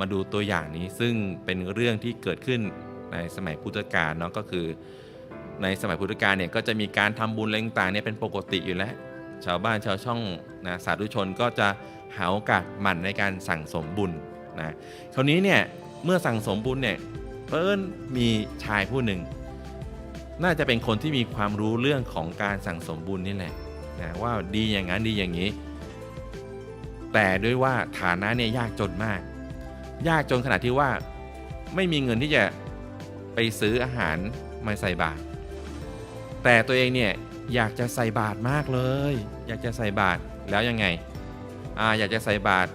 มาดูตัวอย่างนี้ซึ่งเป็นเรื่องที่เกิดขึ้นในสมัยพุทธกาลเนาะก็คือ ในสมัยพุทธกาลเนี่ยก็จะมีการทำบุญอะไรต่างๆเนี่ยเป็นปกติอยู่แล้ว ชาวบ้านชาวช่องนะสาธุชนก็จะหาโอกาสหมั่นในการสั่งสมบุญนะคราวนี้เนี่ยเมื่อสั่งสมบุญเนี่ยเพิ่นมีชายผู้หนึ่ง น่าจะเป็นคนที่มีความรู้เรื่องของการสั่งสมบุญนี่แหละนะว่าดีอย่างนั้นดีอย่างนี้ แต่ด้วยว่าฐานะเนี่ยยากจนมาก ยากจนขนาดที่ว่าไม่มีเงินที่จะไปซื้ออาหารมาใส่บาตรแต่ตัวเองเนี่ยอยากจะใส่บาตรมากเลย อยากจะใส่บาตรแล้วยังไงอ่าอยากจะใส่บาตร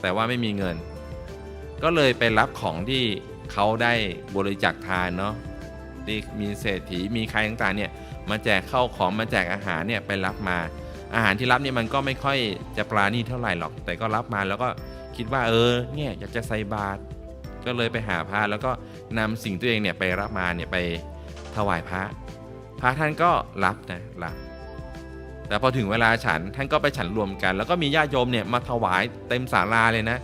แต่ว่าไม่มีเงิน ก็เลยไปรับของที่เขาได้บริจาคทานเนาะที่มีเศรษฐีมีใครต่างๆเนี่ยมาแจกเข้าของมาแจกอาหารเนี่ยไปรับมา อาหารที่รับเนี่ยมันก็ไม่ค่อยจะปราณีตเท่าไหร่หรอก แต่ก็รับมาแล้วก็ คิดว่าเออเนี่ยอยากจะใส่บาตรก็เลยไปหาพระแล้วก็นำสิ่งตัวเองเนี่ยไปรับมาเนี่ยไปถวายพระ พระท่านก็รับนะรับแต่พอถึงเวลาฉันท่านก็ไปฉันรวมกัน แล้วก็มีญาติโยมเนี่ยมาถวายเต็มศาลาเลยนะ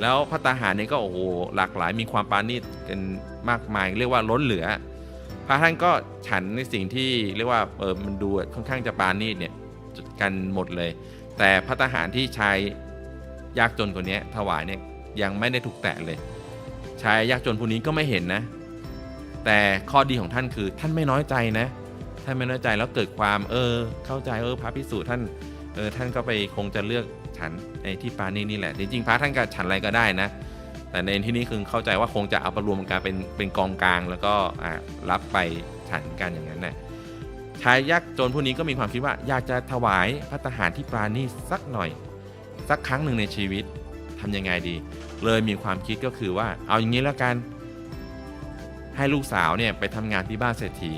แล้วพระตาหารเนี่ยก็โอ้โหหลากหลายมีความปาณีตกันมากมาย เรียกว่าล้นเหลือ พระท่านก็ฉันในสิ่งที่เรียกว่าเออมันดูค่อนข้างจะปาณีตเนี่ยกันหมดเลย แต่พระทหารที่ชาย ยากจนคนนี้ถวายเนี่ยยังไม่ได้ถูกแตะเลย ชายยากจนผู้นี้ก็ไม่เห็นนะ แต่ข้อดีของท่านคือท่านไม่น้อยใจนะ ท่านไม่น้อยใจแล้วเกิดความเออ เข้าใจเออพระพิสุท่านเออท่านก็ไปคงจะเลือกฉันไอ้ที่ปานี่นี่แหละ จริงๆพระท่านก็ฉันอะไรก็ได้นะ แต่ในที่นี้คือเข้าใจว่าคงจะเอาปรวมกันเป็นเป็นกองกลางแล้วก็รับไปฉันกันอย่างนั้นนะชายยากจนผู้นี้ก็มีความคิดว่าอยากจะถวายพระทหารที่ปราณีสักหน่อย สักครั้งหนึ่งในชีวิตทำยังไงดี เลยมีความคิดก็คือว่า เอาอย่างนี้แล้วกัน ให้ลูกสาวเนี่ยไปทำงานที่บ้านเศรษฐี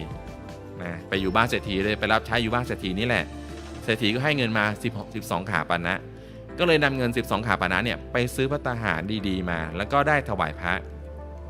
นะไปอยู่บ้านเศรษฐีเลยไปรับใช้อยู่บ้านเศรษฐีนี่แหละเศรษฐีก็ให้เงินมา 16 12 ขาปันนะ ก็เลยนำเงิน 12 ขาปานะเนี่ยไปซื้อพระตาหารดีๆมา แล้วก็ได้ถวายพระ